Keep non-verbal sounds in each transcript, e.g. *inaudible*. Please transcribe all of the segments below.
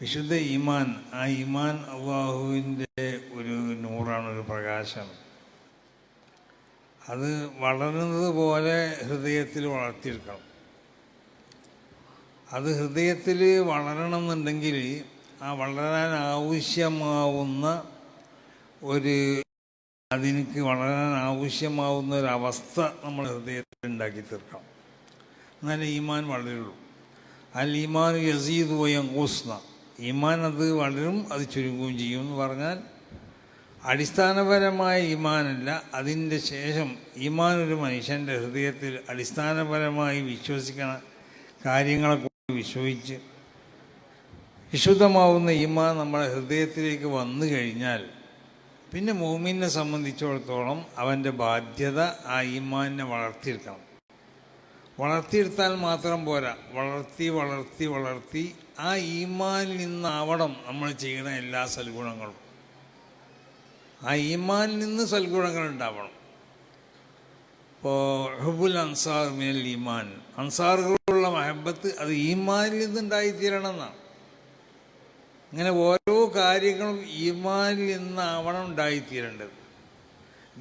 വിശുദ്ധ ഈമാൻ ആ ഈമാൻ അള്ളാഹുവിന്റെ ഒരു നൂറാണ് ഒരു പ്രകാശം. അത് വളരുന്നത് പോലെ ഹൃദയത്തിൽ വളർത്തിയെടുക്കണം. അത് ഹൃദയത്തിൽ വളരണമെന്നുണ്ടെങ്കിൽ ആ വളരാൻ ആവശ്യമാവുന്ന ഒരു അതിനക്ക് വളരാൻ ആവശ്യമാവുന്ന ഒരു അവസ്ഥ നമ്മൾ ഹൃദയത്തിൽ ഉണ്ടാക്കി തീർക്കണം. എന്നാലേ ഈമാൻ വളരുള്ളൂ. അൽ ഈമാൻ യസീദ് വയങ്കൂസ്ന ഈമാൻ അത് വളരും അത് ചുരുങ്ങുകയും ചെയ്യും എന്ന് പറഞ്ഞാൽ അടിസ്ഥാനപരമായ ഈമാനല്ല അതിന്റെ ശേഷം ഈമാൻ ഒരു മനുഷ്യന്റെ ഹൃദയത്തിൽ അടിസ്ഥാനപരമായി വിശ്വസിക്കണ കാര്യങ്ങളെ കൂടി വിശ്വസിച്ച് വിശുദ്ധമാവുന്ന ഈമാൻ നമ്മുടെ ഹൃദയത്തിലേക്ക് വന്നു കഴിഞ്ഞാൽ പിന്നെ മോമിനെ സംബന്ധിച്ചിടത്തോളം അവന്റെ ബാധ്യത ആ ഈമാനിനെ വളർത്തിയെടുക്കണം. വളർത്തിയെടുത്താൽ മാത്രം പോരാ. വളർത്തി വളർത്തി വളർത്തി ആ ഈമാനിൽ നിന്നാവണം നമ്മൾ ചെയ്യുന്ന എല്ലാ സൽഗുണങ്ങളും. ആ ഈമാനിൽ നിന്ന് സൽഗുണങ്ങൾ ഉണ്ടാവണം. ഇപ്പോൾ ഹുബുൽ അൻസാർ മിനൽ ഈമാൻ. അൻസാറുകളുള്ള മഹബത്ത് അത് ഈമാനിൽ നിന്നുണ്ടായിത്തീരണം എന്നാണ് ഇങ്ങനെ ഓരോ കാര്യങ്ങളും ഈമാനിൽ നിന്നാവണം ഉണ്ടായിത്തീരേണ്ടത്.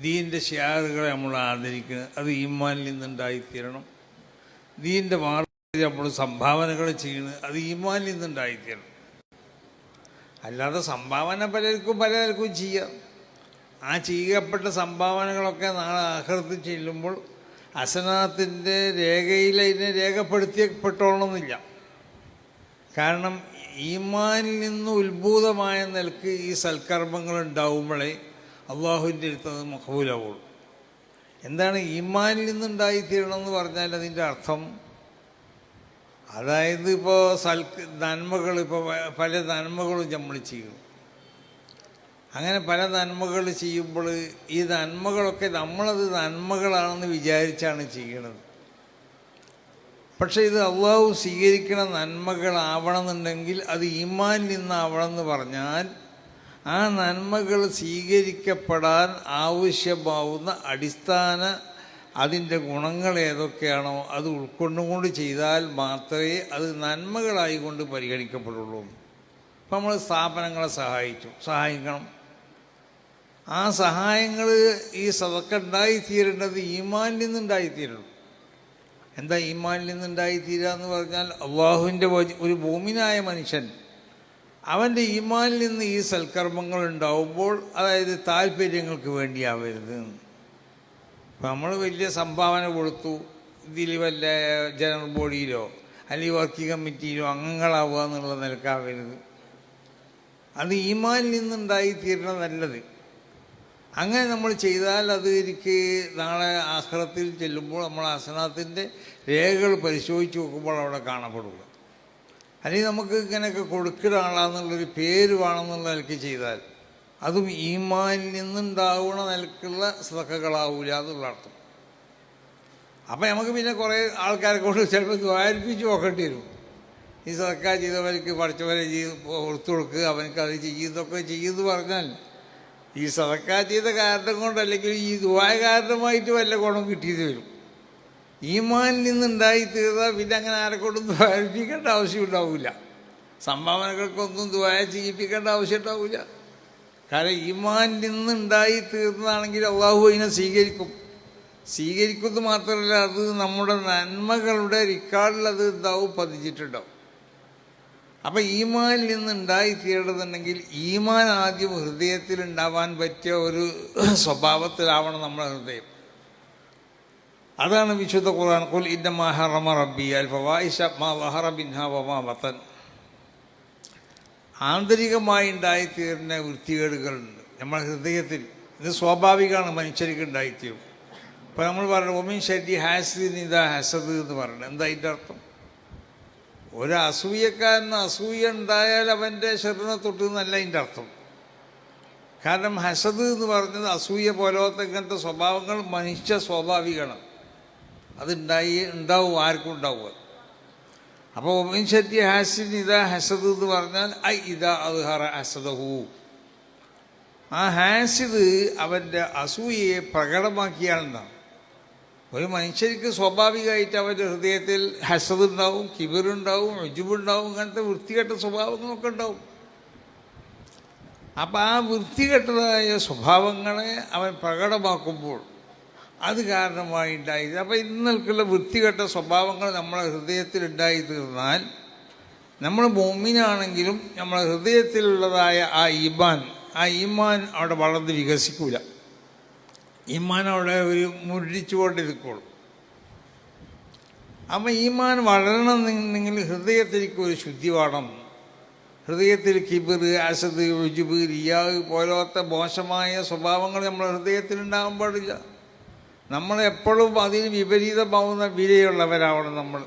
ദീന്റെ ഷിയാറുകളെ നമ്മൾ ആദരിക്കുന്നത് അത് ഈമാനിൽ നിന്നുണ്ടായിത്തീരണം. ദീന്റെ വാർത്ത നമ്മൾ സംഭാവനകൾ ചെയ്യുന്നത് അത് ഈമാനിൽ നിന്നുണ്ടായിത്തീരണം അല്ലാതെ സംഭാവന പലർക്കും പലർക്കും ചെയ്യാം. ആ ചെയ്യപ്പെട്ട സംഭാവനകളൊക്കെ നാളെ ആഹൃതി ചെല്ലുമ്പോൾ അസനാത്തിന്റെ രേഖയിൽ അതിനെ രേഖപ്പെടുത്തിയപ്പെട്ടോളണമെന്നില്ല. കാരണം ഈമാനിൽ നിന്ന് ഉത്ഭൂതമായ നിലയ്ക്ക് ഈ സൽക്കർമ്മങ്ങൾ ഉണ്ടാവുമ്പോഴേ അള്ളാഹുവിന്റെ അടുത്തത് മഹബൂലാവുള്ളൂ എന്താണ് ഈമാനിൽ നിന്നുണ്ടായിത്തീരണം എന്ന് പറഞ്ഞാൽ അതിന്റെ അർത്ഥം അതായത് ഇപ്പോൾ സൽ നന്മകൾ ഇപ്പോൾ പല നന്മകളും നമ്മൾ ചെയ്യും. അങ്ങനെ പല നന്മകൾ ചെയ്യുമ്പോൾ ഈ നന്മകളൊക്കെ നമ്മളത് നന്മകളാണെന്ന് വിചാരിച്ചാണ് ചെയ്യണത്. പക്ഷെ ഇത് അള്ളാഹു സ്വീകരിക്കണ നന്മകളാവണമെന്നുണ്ടെങ്കിൽ അത് ഈമാനിൽ നിന്നാവണം എന്ന് പറഞ്ഞാൽ ആ നന്മകൾ സ്വീകരിക്കപ്പെടാൻ ആവശ്യമാവുന്ന അടിസ്ഥാന അതിന്റെ ഗുണങ്ങൾ ഏതൊക്കെയാണോ അത് ഉൾക്കൊണ്ടുകൊണ്ട് ചെയ്താൽ മാത്രമേ അത് നന്മകളായി കൊണ്ട് പരിഗണിക്കപ്പെടുള്ളൂ. അപ്പം നമ്മൾ സ്ഥാപനങ്ങളെ സഹായിച്ചു. സഹായിക്കണം. ആ സഹായങ്ങൾ ഈ സതക്ക ഉണ്ടായിത്തീരേണ്ടത് ഈമാനിൽ നിന്നുണ്ടായിത്തീരണം. എന്താ ഈമാനിൽ നിന്നുണ്ടായിത്തീരുക എന്ന് പറഞ്ഞാൽ അള്ളാഹുവിന്റെ ഒരു ഭൂമിനായ മനുഷ്യൻ അവന്റെ ഈമാനിൽ നിന്ന് ഈ സൽക്കർമ്മങ്ങൾ ഉണ്ടാവുമ്പോൾ അതായത് താല്പര്യങ്ങൾക്ക് വേണ്ടിയാവരുത്. ഇപ്പം നമ്മൾ വലിയ സംഭാവന കൊടുത്തു. ഇതിൽ വല്ല ജനറൽ ബോഡിയിലോ അല്ലെങ്കിൽ വർക്കിംഗ് കമ്മിറ്റിയിലോ അംഗങ്ങളാവുക എന്നുള്ള നിലക്കാവരുത് അത് ഈമാനിൽ നിന്നുണ്ടായിത്തീരണം നല്ലത്. അങ്ങനെ നമ്മൾ ചെയ്താൽ അത് എനിക്ക് നാളെ ആഹ്റത്തിൽ ചെല്ലുമ്പോൾ നമ്മൾ ആസനത്തിന്റെ രേഖകൾ പരിശോധിച്ച് നോക്കുമ്പോൾ അവിടെ കാണപ്പെടുള്ളൂ അല്ലെങ്കിൽ നമുക്ക് ഇങ്ങനെയൊക്കെ കൊടുക്കുന്ന ആളാന്നുള്ളൊരു പേര് വേണമെന്നുള്ള നിലയ്ക്ക് ചെയ്താൽ അതും ഈമാനിൽ നിന്നുണ്ടാവുന്ന നിലക്കുള്ള സ്വഖകളാവൂല എന്നുള്ള അർത്ഥം. അപ്പം നമുക്ക് പിന്നെ കുറേ ആൾക്കാരെ കൊണ്ട് ചിലപ്പോൾ ദ്വാരിപ്പിച്ച് നോക്കേണ്ടി വരും. ഈ സതക്ക ചെയ്തവർക്ക് പഠിച്ചവരെ ചെയ്ത് കൊടുത്തു കൊടുക്കുക അവനക്ക് അത് ചെയ്യുന്നതൊക്കെ ചെയ്യുമെന്ന് പറഞ്ഞാൽ ഈ സതക്ക ചെയ്ത കാരണം കൊണ്ട് അല്ലെങ്കിൽ ഈ ദുബായ കാരണമായിട്ട് വല്ല ഗുണം കിട്ടിയത് വരും. ഈമാനിൽ നിന്നുണ്ടായി തീർന്നാൽ പിന്നെ അങ്ങനെ ആരെ കൊണ്ടും ദ്വാരിപ്പിക്കേണ്ട ആവശ്യം ഉണ്ടാവില്ല സംഭാവനകൾക്കൊന്നും ദ്വായ ചെയ്യിപ്പിക്കേണ്ട ആവശ്യം ഉണ്ടാവില്ല കാരണം ഈമാനിൽ നിന്നുണ്ടായി തീർന്നതാണെങ്കിൽ അള്ളാഹു അതിനെ സ്വീകരിക്കും. സ്വീകരിക്കുന്നത് മാത്രമല്ല അത് നമ്മുടെ നന്മകളുടെ റിക്കാർഡിൽ അത് ഇതാവും പതിച്ചിട്ടുണ്ടാവും. അപ്പം ഈമാനിൽ നിന്ന് തീരണമെന്നുണ്ടെങ്കിൽ ഈമാൻ ആദ്യം ഹൃദയത്തിൽ ഉണ്ടാവാൻ പറ്റിയ ഒരു *clears throat* സ്വഭാവത്തിലാവണം നമ്മുടെ ഹൃദയം. അതാണ് വിശുദ്ധ ഖുർആൻ. ഖുൽ ഇന്നമാ ഹറമ റബ്ബി അൽ ഫവായിഷ മാ വഹറബിൻ മിൻഹ വമാ ബത്തൻ ആന്തരികമായി ഉണ്ടായിത്തീരുന്ന വൃത്തികേടുകളുണ്ട്. നമ്മുടെ ഹൃദയത്തിൽ ഇത് സ്വാഭാവികമാണ് മനുഷ്യർക്ക് ഉണ്ടായിത്തീരും. ഇപ്പം നമ്മൾ പറഞ്ഞു ഒമിൻ ഷെറ്റി ഹാസ് നിത ഹസദ് എന്ന് പറയുന്നത് എന്താ അതിന്റെ അർത്ഥം? ഒരു അസൂയക്കാരന് അസൂയ ഉണ്ടായാൽ അവന്റെ ശരീരം തൊട്ട് എന്നല്ല അതിന്റെ അർത്ഥം. കാരണം ഹസദ് എന്ന് പറഞ്ഞത് അസൂയ പോലത്തെ ഇങ്ങനത്തെ സ്വഭാവങ്ങൾ മനുഷ്യ സ്വാഭാവികമാണ്. അതുണ്ടായി ഉണ്ടാവും ആർക്കും ഉണ്ടാവുക. അപ്പോൾ ഉപനിഷത്തി ഹാസിൻ ഇതാ ഹസദ് എന്ന് പറഞ്ഞാൽ ഐ ഇതാ അത് ഹറ ഹസദഹു. ആ ഹാസിദ് അവന്റെ അസൂയയെ പ്രകടമാക്കിയാണെന്നാണ് ഒരു മനുഷ്യർക്ക് സ്വാഭാവികമായിട്ട് അവന്റെ ഹൃദയത്തിൽ ഹസദ് ഉണ്ടാവും കിബിറുണ്ടാവും രുജുബുണ്ടാവും അങ്ങനത്തെ വൃത്തികെട്ട സ്വഭാവങ്ങളൊക്കെ ഉണ്ടാവും. അപ്പം ആ വൃത്തികെട്ടതായ സ്വഭാവങ്ങളെ അവൻ പ്രകടമാക്കുമ്പോൾ അത് കാരണമായി ഉണ്ടായത് അപ്പം ഇന്നൽക്കുള്ള വൃത്തികെട്ട സ്വഭാവങ്ങൾ നമ്മളെ ഹൃദയത്തിൽ ഉണ്ടായി തീർന്നാൽ നമ്മൾ ബോമിനാണെങ്കിലും നമ്മളെ ഹൃദയത്തിലുള്ളതായ ആ ഈമാൻ ആ ഈമാൻ അവിടെ വളർന്ന് വികസിക്കൂല. ഈമാൻ അവിടെ ഒരു മുരടിച്ചുകൊണ്ടിരിക്കുള്ളൂ അപ്പം ഈമാൻ വളരണമെന്നുണ്ടെങ്കിൽ ഹൃദയത്തിലേക്ക് ഒരു ശുദ്ധി വേണം. ഹൃദയത്തിൽ കിബിർ അസദ് രുജുബ് റിയാവ് പോലത്തെ മോശമായ സ്വഭാവങ്ങൾ നമ്മുടെ ഹൃദയത്തിൽ ഉണ്ടാകാൻ പാടില്ല നമ്മളെപ്പോഴും അതിന് വിപരീതമാവുന്ന വിലയുള്ളവരാവണം നമ്മൾ.